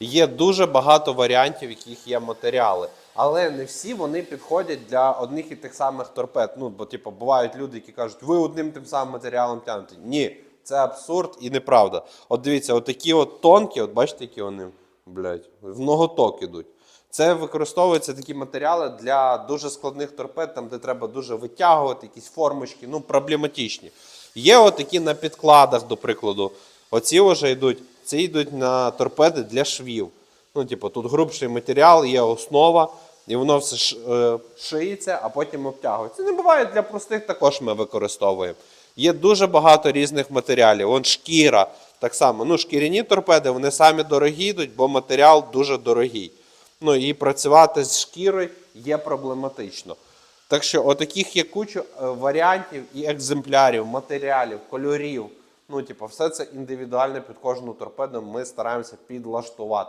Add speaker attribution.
Speaker 1: Є дуже багато варіантів, яких є матеріали. Але не всі вони підходять для одних і тих самих торпед. Ну, бо, типу, бувають люди, які кажуть, ви одним тим самим матеріалом тягнете. Ні, це абсурд і неправда. От дивіться, отакі от тонкі, от бачите, які вони, блядь, в ноготок ідуть. Це використовуються такі матеріали для дуже складних торпед, там, де треба дуже витягувати, якісь формочки, ну, проблематичні. Є отакі на підкладах, до прикладу. Оці вже йдуть, ці йдуть на торпеди для швів. Ну, типу, тут грубший матеріал, є основа, і воно все е, шиється, а потім обтягується. Це не буває для простих, також ми використовуємо. Є дуже багато різних матеріалів. Вон шкіра, так само. Ну, шкіряні торпеди, вони самі дорогі йдуть, бо матеріал дуже дорогий. Ну і працювати з шкірою є проблематично. Так що, отаких є куча е, варіантів і екземплярів, матеріалів, кольорів. Ну, типу, все це індивідуально під кожну торпеду ми стараємося підлаштувати.